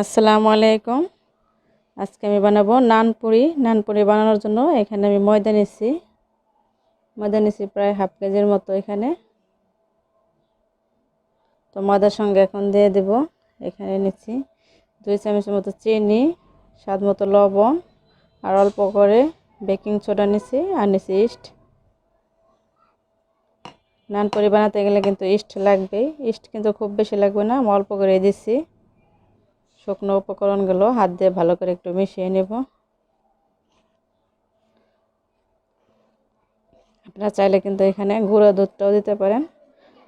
আসসালামু আলাইকুম। আজকে আমি বানাবো নানপুরি। নানপুরি বানানোর জন্য এখানে আমি ময়দা নিচ্ছি ময়দা নিচ্ছি প্রায় হাফ কেজির মতো এখানে। তো ময়দার সঙ্গে এখন দিয়ে দেব। এখানে নিচ্ছি দুই চামচের মতো চিনি, স্বাদ মতো লবণ, আর অল্প করে বেকিং সোডা নিচ্ছি আর নিচ্ছি ইস্ট। নানপুরি বানাতে গেলে কিন্তু ইস্ট লাগবে ইস্ট কিন্তু খুব বেশি লাগবে না, আমি অল্প করে দিচ্ছি। শুকনো উপকরণগুলো হাত দিয়ে ভালো করে একটু মিশিয়ে নেব। আপনারা চাইলে কিন্তু এখানে গুঁড়ো দুধটাও দিতে পারেন।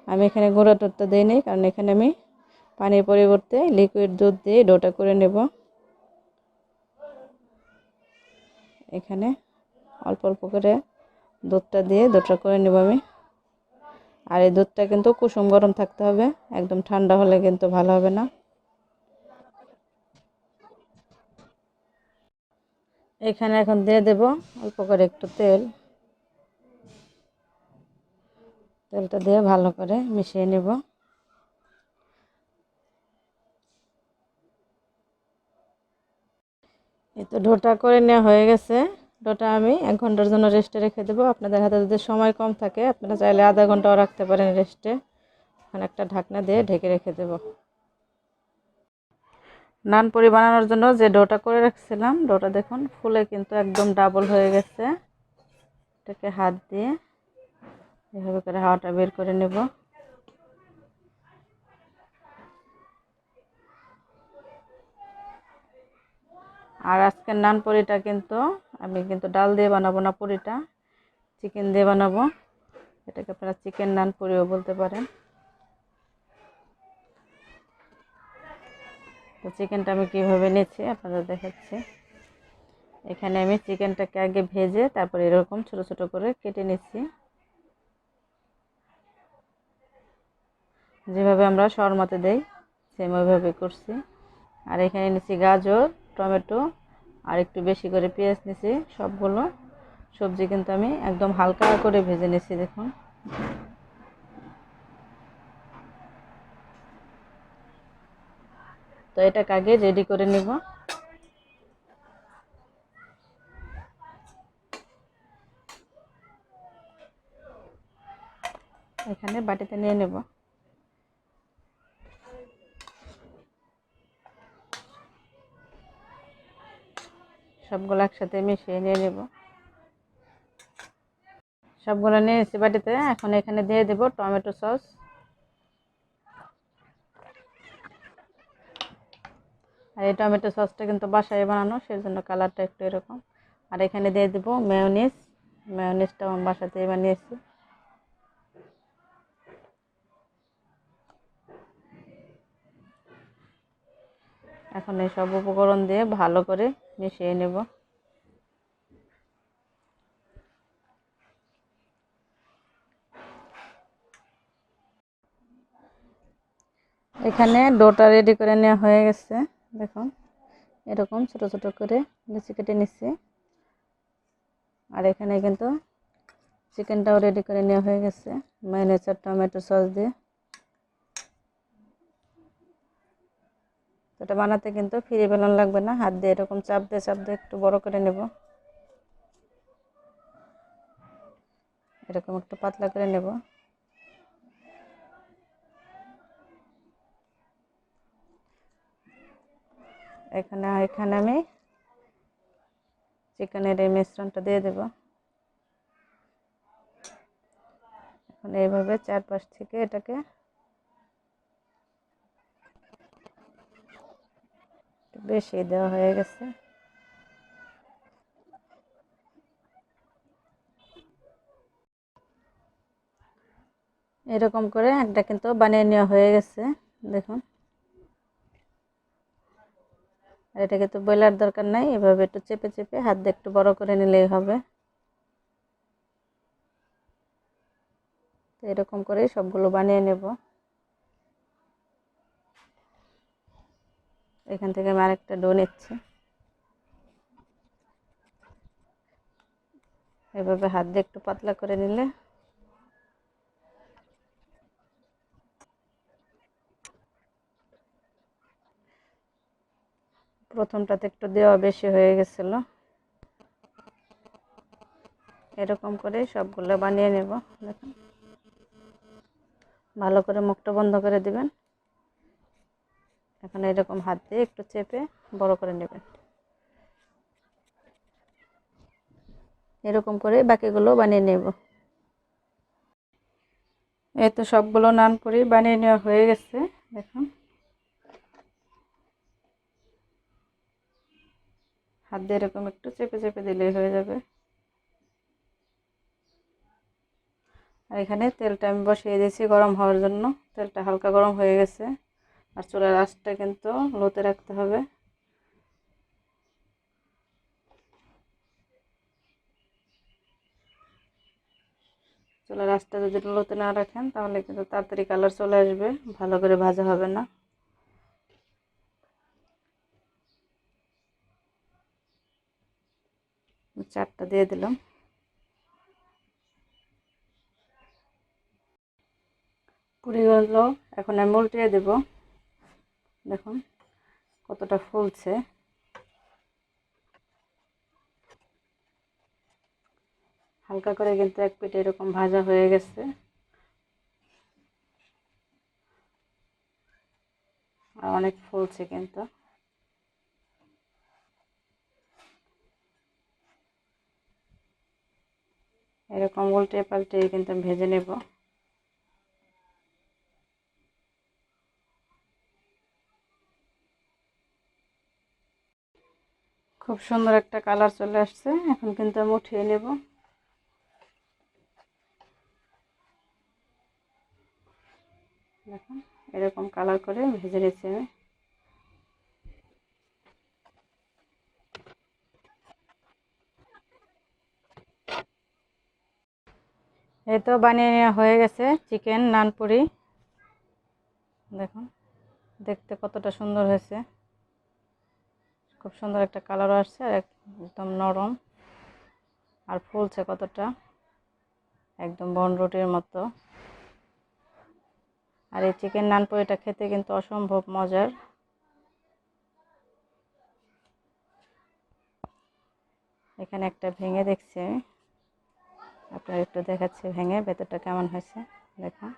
আমি এখানে গুঁড়ো দুধটা দিইনি, কারণ এখানে আমি পানির পরিবর্তে লিকুইড দুধ দিয়ে ডোটা করে নেব। এখানে অল্প অল্প করে দুধটা দিয়ে দুধটা করে নেব আমি। আর এই দুধটা কিন্তু কুসুম গরম থাকতে হবে, একদম ঠান্ডা হলে কিন্তু ভালো হবে না। এখানে এখন দিয়ে দেব অল্প করে একটু তেল। তেলটা দিয়ে ভালো করে মিশিয়ে নেব। এই তো ডোটা করে নেওয়া হয়ে গেছে। ডোটা আমি এক ঘণ্টার জন্য রেস্টে রেখে দেবো। আপনাদের হাতে যদি সময় কম থাকে, আপনারা চাইলে আধা ঘন্টাও রাখতে পারেন রেস্টে এখন একটা ঢাকনা দিয়ে ঢেকে রেখে দেবো। নান পুরি বানানোর জন্য যে ডোটা করে রাখছিলাম, ডোটা দেখুন ফুলে কিন্তু একদম ডাবল হয়ে গেছে। এটাকে হাত দিয়ে এভাবে করে হাওয়াটা বের করে নেব। আর আজকের নান পুরিটা কিন্তু আমি কিন্তু ডাল দিয়ে বানাবো না পুরিটা, চিকেন দিয়ে বানাবো। এটাকে আপনারা চিকেন নান পুরিও বলতে পারেন। তো চিকেনটা আমি কীভাবে নিচ্ছি আপনাদের দেখাচ্ছি। এখানে আমি চিকেনটাকে আগে ভেজে তারপর এরকম ছোট ছোট করে কেটে নিচ্ছি। যেভাবে আমরা শর্মাতে দেই সেম ওইভাবে করছি। আর এখানে নিচ্ছি গাজর, টমেটো, আর একটু বেশি করে পেঁয়াজ নিছি সবগুলো। সবজি কিন্তু আমি একদম হালকা করে ভেজে নিচ্ছি, দেখুন। তো এটাকে আগে রেডি করে নিব। এখানে বাটিতে নিয়ে নেব। সবগুলো একসাথে মিশিয়ে নিয়ে নেব। সবগুলো নিয়ে এসে বাটিতে, এখন এখানে দিয়ে দেব টমেটো সস। আর এই টমেটো সসটা কিন্তু বাসায় বানানো সেই জন্য কালারটা একটু এরকম। আর এখানে দিয়ে দেবো মেয়নিস মেয়নিসটা আমার বাসাতেই বানিয়েছি। এখন এই সব উপকরণ দিয়ে ভালো করে মিশিয়ে নেব। এখানে ডোটা রেডি করে নেওয়া হয়ে গেছে। দেখুন, এরকম ছোট ছোট করে লিচি কেটে নিচ্ছি। আর এখানে কিন্তু চিকেনটাও রেডি করে নেওয়া হয়ে গেছে। মাইনেস আর টমেটো সস দিয়ে। এটা বানাতে কিন্তু ফিরে বেলন লাগবে না। হাত দিয়ে এরকম চাপ দিয়ে চাপ দিয়ে একটু বড় করে নেব। এরকম একটু পাতলা করে নেব। এখানে এখানে আমি চিকেনের এই মিশ্রণটা দিয়ে দেব। এখন এইভাবে চারপাশ থেকে এটাকে বেশি দেওয়া হয়ে গেছে। এরকম করে একটা কিন্তু বানিয়ে নেওয়া হয়ে গেছে, দেখুন। আর এটাকে তো বয়লার দরকার নাই, এভাবে একটু চেপে চেপে হাত দিয়ে একটু বড় করে নিলেই হবে। তো এরকম করে সবগুলো বানিয়ে নেব। এখান থেকে আমি আরেকটা ডো নিচ্ছি। এভাবে হাত দিয়ে একটু পাতলা করে নিলে প্রথমটাতে একটু দেওয়া বেশি হয়ে গেছিল। এরকম করে সবগুলো বানিয়ে নেব, দেখুন। ভালো করে মুখটা বন্ধ করে দিবেন। এখন এরকম হাত দিয়ে একটু চেপে বড় করে নেবেন। এরকম করে বাকিগুলো বানিয়ে নেব। এই তো সবগুলো নানপুরি বানিয়ে নেওয়া হয়ে গেছে, দেখুন। হাত দিয়ে এরকম একটু চেপে চেপে দিলেই হয়ে যাবে। আর এখানে তেলটা আমি বসিয়ে দিয়েছি গরম হওয়ার জন্য। তেলটা হালকা গরম হয়ে গেছে। আর চুলার আঁচটা কিন্তু লোতে রাখতে হবে। চুলার আঁচটা যদি লোতে না রাখেন, তাহলে কিন্তু তাড়াতাড়ি কালার চলে আসবে। ভালো করে ভাজা হবে না। চারটা দিয়ে দিলাম। পুরিগুলো এখন আমি উল্টিয়ে দেব। দেখুন কতটা ফুলছে। হালকা করে কিন্তু এক পিঠে এরকম ভাজা হয়ে গেছে। আর অনেক ফুলছে কিন্তু। এরকম উল্টে পাল্টে কিন্তু ভেজে নেব। খুব সুন্দর একটা কালার চলে আসছে, এখন কিন্তু আমি উঠিয়ে নেব। দেখুন, এরকম কালার করে ভেজে নিচ্ছি আমি। এই তো বানিয়ে নেওয়া হয়ে গেছে চিকেন নানপুরি। দেখুন, দেখতে কতটা সুন্দর হয়েছে। খুব সুন্দর একটা কালারও আসছে আর একদম নরম আর ফুলছে কতটা। একদম বন রুটির মতো। আর এই চিকেন নানপুরিটা খেতে কিন্তু অসম্ভব মজার। এখানে একটা ভেঙে দেখছি আপনার একটু দেখাচ্ছি ভেঙে ভেতরটা কেমন হয়েছে দেখুন